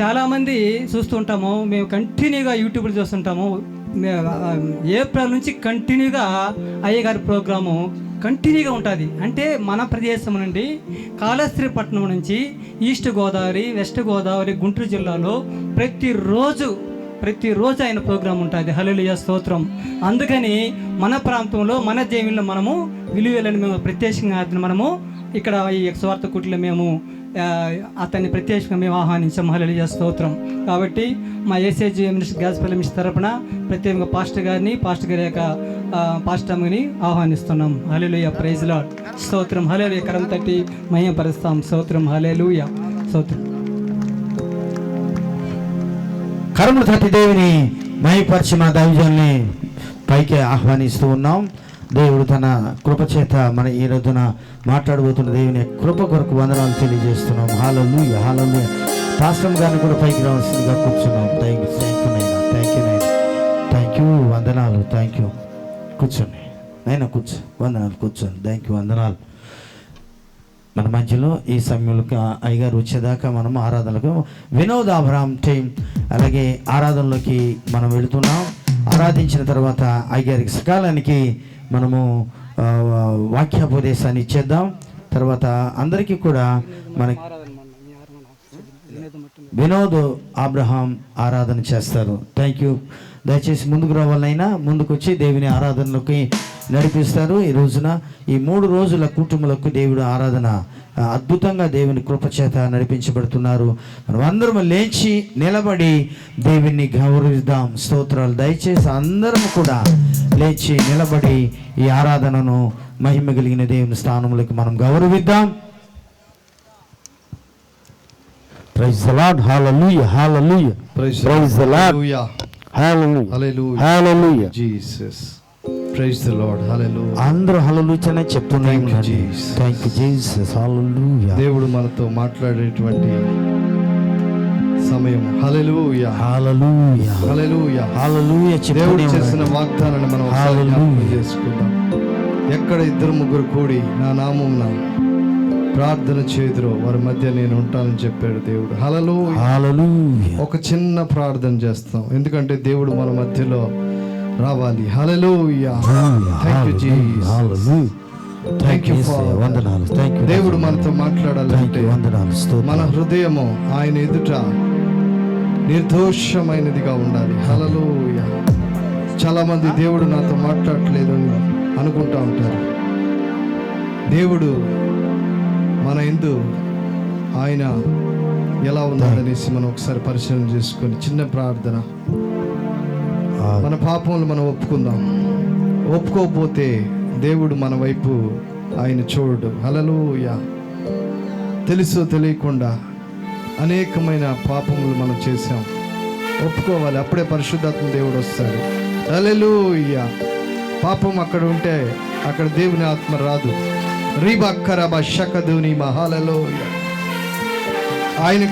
చాలామంది చూస్తుంటాము మేము కంటిన్యూగా యూట్యూబ్లో చూస్తుంటాము. ఏప్రిల్ నుంచి కంటిన్యూగా అయ్యగారి ప్రోగ్రాము కంటిన్యూగా ఉంటుంది. అంటే మన ప్రదేశం నుండి కాళహస్త్రీపట్నం నుంచి ఈస్ట్ గోదావరి వెస్ట్ గోదావరి గుంటూరు జిల్లాలో ప్రతిరోజు ప్రతిరోజు ఆయన ప్రోగ్రాం ఉంటుంది. హలలియ స్తోత్రం. అందుకని మన ప్రాంతంలో మన జైల్లో మనము విలువలను మేము ప్రత్యేకంగా మనము ఇక్కడ ఈ స్వార్థ కుట్లో మేము అతన్ని ప్రత్యేకంగా మేము ఆహ్వానించాం. హల్లెలూయా స్తోత్రం. కాబట్టి మా ఏసీజీ మినిస్టర్ గ్యాస్ మినిస్టర్ తరపున ప్రత్యేకంగా పాస్టర్ గారిని పాస్టర్ గారి యొక్క పాస్టమ్ని ఆహ్వానిస్తున్నాం. హల్లెలూయా ప్రైజ్ లాడ్ స్తోత్రం. హల్లెలూయా కరం తట్టి మయపరుస్తాం పరుస్తాం స్తోత్రం. హల్లెలూయా స్తోత్రం. కర్మ తట్టి దేవుని మయపరిచి మా దైవజల్ని పైకి ఆహ్వానిస్తూ ఉన్నాం. దేవుడు తన కృపచేత మన ఈ రోజున మాట్లాడబోతున్న దేవుని కృప కొరకు వందనాలు తెలియజేస్తున్నాం. హాలలు హాలలు పాస్టమ్ గారిని కూడా పైకి రావాల్సిందిగా కూర్చున్నాం. థ్యాంక్ యూ థ్యాంక్ యూ నైనా థ్యాంక్ యూ నైనా థ్యాంక్ యూ వందనాలు. థ్యాంక్ యూ కూర్చోండి. నైనా కూర్చో. వందనాలు కూర్చోండి. థ్యాంక్ యూ వందనాలు. మన మధ్యలో ఈ సమయంలో అయ్యగారు వచ్చేదాకా మనం ఆరాధనలకు వినోద్ అబ్రామ్ టీం అలాగే ఆరాధనలోకి మనం వెళుతున్నాం. ఆరాధించిన తర్వాత అయ్యగారికి సకాలానికి మనము వాక్యోపదేశాన్ని ఇచ్చేద్దాం. తర్వాత అందరికీ కూడా మన వినోద్ అబ్రహాం ఆరాధన చేస్తారు. థ్యాంక్ యూ దయచేసి ముందుకు రావాలైనా ముందుకు వచ్చి దేవుని ఆరాధనలోకి నడిపిస్తారు. ఈ రోజున ఈ మూడు రోజుల కుటుంబాలకు దేవుడు ఆరాధన అద్భుతంగా దేవుని కృపచేత నడిపించబడుతున్నారు. మనం అందరం లేచి నిలబడి దేవుని గౌరవిద్దాం. స్తోత్రాలు. దయచేసి అందరం కూడా లేచి నిలబడి ఈ ఆరాధనను మహిమ కలిగిన దేవుని స్థానంలోకి మనం గౌరవిద్దాం. Praise the lord hallelujah hallelujah Praise praise the lord Hallelujah. Hallelujah. Hallelujah Jesus. Praise the Lord. Hallelujah. అందరూ హల్లెలూయానే చెప్తూనే Thank you, ఉన్నారు Jesus. Thank you Jesus hallelujah దేవుడు మనతో మాట్లాడేటువంటి సమయం హల్లెలూయా హల్లెలూయా హల్లెలూయా హల్లెలూయా దేవుడు చేసిన. వాగ్దానాన్ని మనం. జ్ఞాపకం చేసుకుందాం ఎక్కడ ఇద్దరు ముగ్గురు కూడి నా నామం ప్రార్థన చేదురో వారి మధ్య నేను ఉంటానని చెప్పాడు దేవుడు. హల్లెలూయా హల్లెలూయా ఒక చిన్న ప్రార్థన చేస్తాం. ఎందుకంటే దేవుడు మన మధ్యలో రావాలి. యూ దేవుడు మనతో మాట్లాడాలంటే మన హృదయము ఆయన ఎదుట నిర్దోషమైనదిగా ఉండాలి. హల్లెలూయా చాలా మంది దేవుడు నాతో మాట్లాడట్లేదు అని అనుకుంటా ఉంటారు. దేవుడు మన ఎందు ఆయన ఎలా ఉన్నాడనేసి మనం ఒకసారి పరిశీలన చేసుకొని చిన్న ప్రార్థన. మన పాపములు మనం ఒప్పుకుందాం. ఒప్పుకోకపోతే దేవుడు మన వైపు ఆయన చూడడు. హలలుయ తెలుసో తెలియకుండా అనేకమైన పాపములు మనం చేశాం. ఒప్పుకోవాలి. అప్పుడే పరిశుద్ధాత్మ దేవుడు వస్తాడు. హల్లెలూయా. పాపం అక్కడ ఉంటే అక్కడ దేవుని ఆత్మ రాదు. రీబక్కర బషక దేవుని మహాలలో ఆయన